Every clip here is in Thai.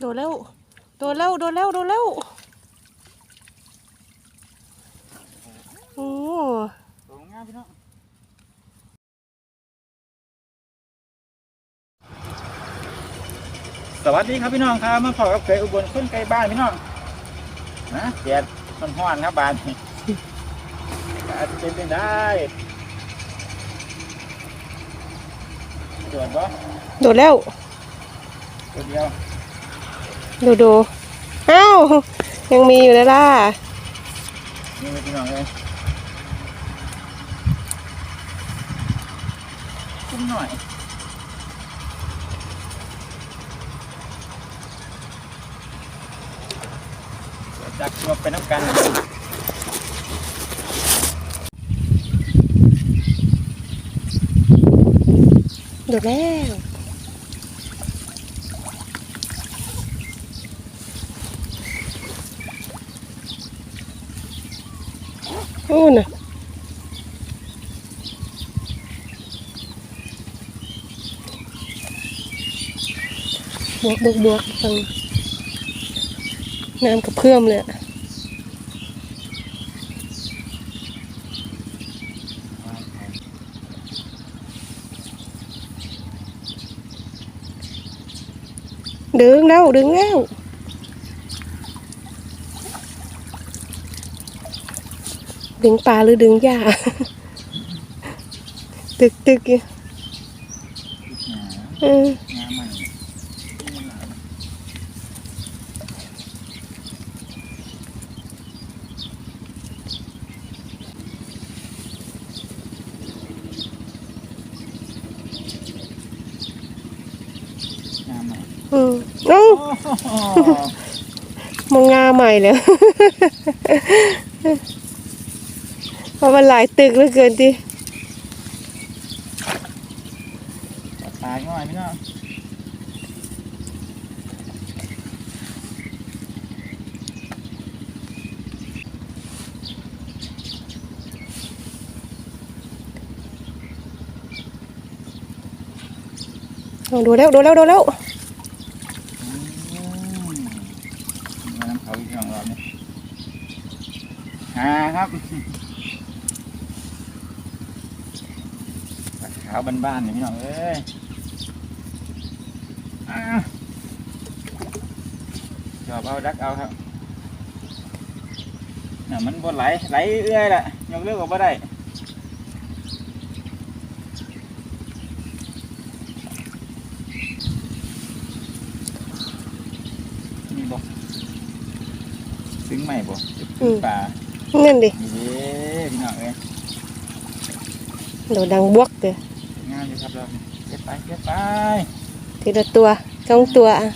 โดดแล้วโดดแล้วโดดแล้วโดดแล้วโอ้ตัวงามพี่น้องสวัสดีครับพี่น้องครับมาพบกับเคยอุบลคนไกลบ้านพี่น้องนะแดดมันห้อนครับบ้านนี้อาจจะเป็นไปได้เดือดปะโดดแล้วตัวเดียว ดูดูเอ้า ยังมีอยู่เลยล่ะนี่เลยพี่น้องเลยคุ้มหน่อยจักรวมเป็นน้ำกันโดดแล้ว โอ้น่ะบวกบวกบวกฟังน้ำกับเพื่อมเลยดึงแล้วดึงแล้ว ดึงปลาหรือดึงหญ้า ตึกตึกอยู่เอองามมันงามมันอืมเอ้าโอ้โหมองงาใหม่เลย เพราะมันหลายตึกเหลือเกินที่ตายง่อยพี่น้องเอาดูแล้วดูแล้วดูแล้วอืมน้ำเขาอีกอย่างเราเนี่ยหาครับปลา ขาวบ้านๆเนี่ยพี่น้องเอ้ยอ่าจอบเอาดักเอาครับน่ะมันบนไหลไหลเอื้อยแหละยกเลิกออกมาได้มีบ่ซึ้งใหม่บ่อืมปลานั่นดินี่เด้พี่น้องเอ้ยโดดดังบวกเลยงามอยู่ ครับเราเก็บไปเก็บไปทีละตัวสองตัวอะ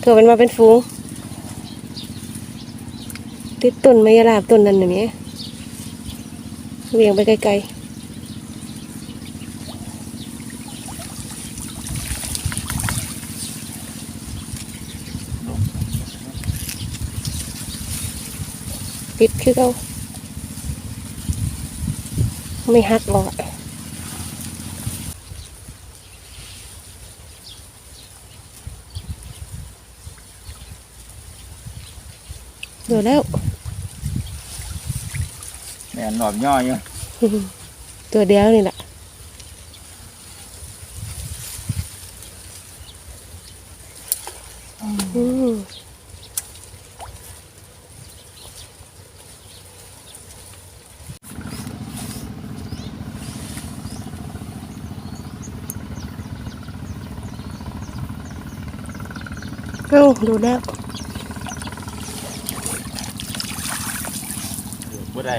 เกิดมันมาเป็นฟูงติดต้นไม้ยาลาบต้นนั้นน่ะเนี่เวียงไปไกลๆติดคือเขาไม่หักหรอก อะเดี๋ยวแล้วแม่นหลอบย่ออยู่ตัวเดียวนี่แหละอืมเอ้าดูแล้ว บ่ ได้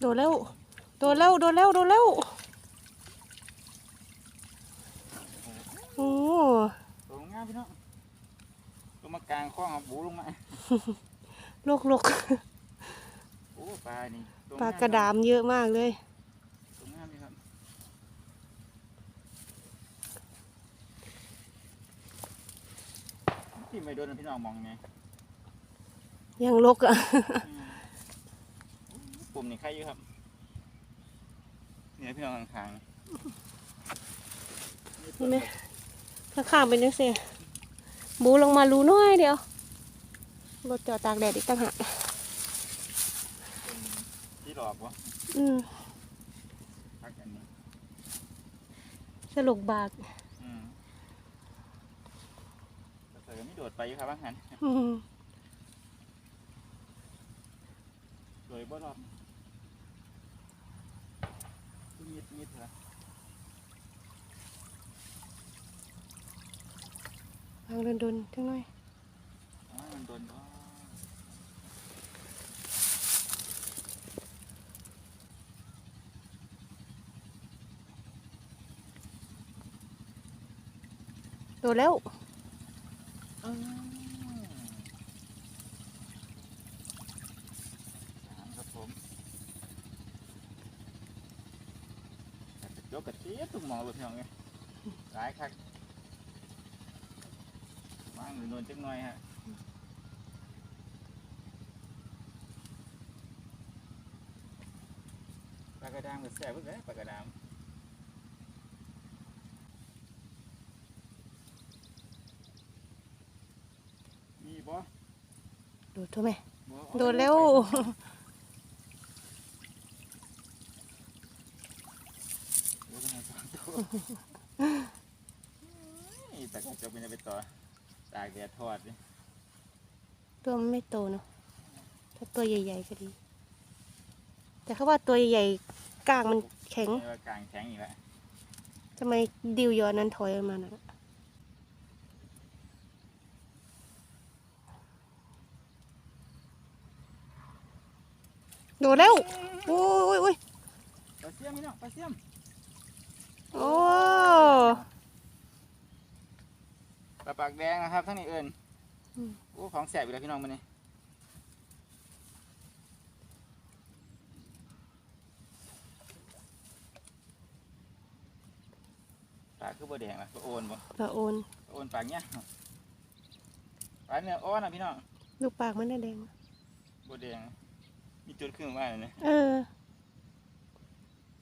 โดดแล้วโดดแล้วโดดแล้วโดดแล้วโอ้ตัวงามพี่น้องตัวมากลางข้องเอาบูลงมา โลกโลกโอ้ปลา นี่ตัวปลากระดามเยอะมากเลย ตัวงามนี่ครับที่ไม่โดนพี่น้องมองไงยังลกอะปุ่มนี่ใครอยู่ครับเนี่ยพี่น้องข้างๆเห็นไหม ข้างๆเป็นยังไงบูลงมารูน้อยเดียวรถจอดตากแดดอีกต่างหาก ที่หลอกวะอืมพักอันนี้สลกบากอืมแต่เธอก็ไม่โดดไปอยู่ครับอาหารอืมโดยบ่รอบมิดมิดเหรอวางโดนๆจังหน่อย อ๋อมันโดนอ๋อ โดนแล้วครับผมยกกระเจี๊ยบตุ้มหมอรถพี่น้องไงหลายคักว่างหรือโดนจักหน่อยฮะปลากระดามก็แซ่บเพิ่งเลยปลากระดามบ่ โดดเท่าไหมบ่โดนแล้วโดนแล้วสองตัวนี่แต่ก็จะเป็นไปต่อตากแดดทอดดิตัวมันไม่โตเนาะถ้าตัวใหญ่ๆก็ดี แต่เขาว่าตัวใหญ่ๆกลางมันแข็งนี่ว่ากลางแข็งอีกแล้วทำไมดิวยอนนั้นถอยออกมาน่ะ โดดแล้วโอ้ยโอ้ยโอ้ยปลาเสียมพี่น้องปลาเสียมโอ้ปลาปากแดงนะครับทั้งนี้เอิญโอ้ของแสบอีกแล้วพี่น้องมันนี่ปลาคือบัวแดงนะปลาโอนบ่ปลาโอนปลาโอนปากเนี้ยปลาเนื้ออ้อนนะพี่น้องลูกปากมันน่าแดงบัวแดง มีจุดขึ้นมาเลยนะเออ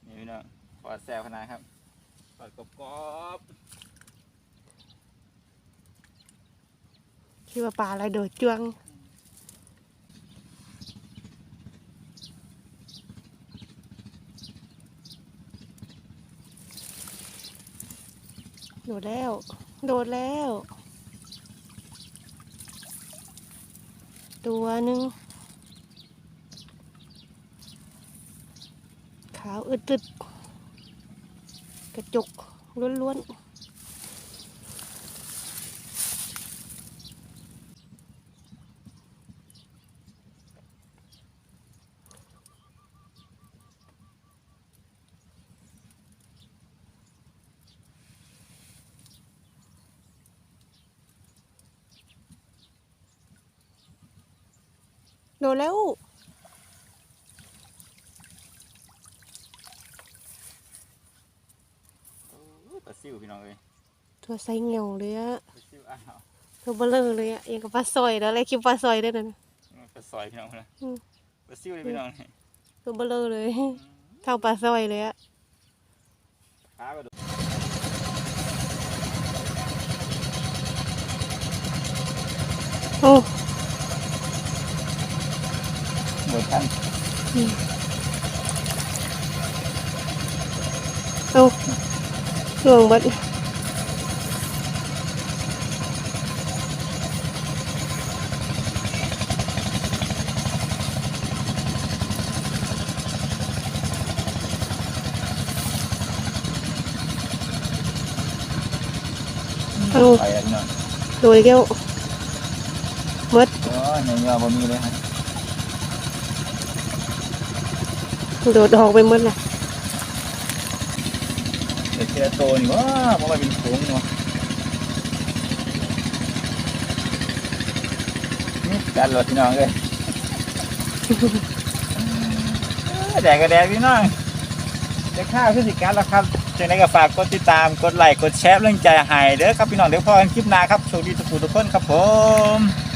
นี่พี่น้องขอแซวขนาดครับขอดกรอบคิดว่าปลาอะไรโดดจ้วงโดดแล้ว โดดแล้ว ตัวหนึ่งึดตึดกระจกล้วนๆโดนแล้ว ๆโอ้ยปลาซิวพี่น้ องเลยตัวไซส์เงียวเลยอะปลาซิวอ้าวตัวเบลอเลยอะยังกับปลาซอยแล้วอะไรคิดปลาซอยได้นั่นปลาซอยพี่น้องนะอืมปลาซิวเลยพี่น้องนี่ตัวเบลอเลยเท่าปลาซอยเลยอะขาก็ดูโอ้หมดทันเอาลวงบัด เอาไปอะพี่น้องโดยแก้วมัดโอ้ยเงี้ยๆบ่มีเลยฮะโดดออกไปหมัดละเดี๋ยวเจอโตนี่ว้าเพราะว่าเป็นโค้งเนาะนี่การรถพี่น้องเลยเอ้ยแดกก็แดกพี่น้องจะข้าวคือสิการแล้วครับ จังไดก็ฝากกดติดตามกดไลค์กดแชร์เรื่องใจใหายเด้อครับพี่น้องเดี๋ยวพอกันคลิปหน้าครับโชคดีทุกคนครับผม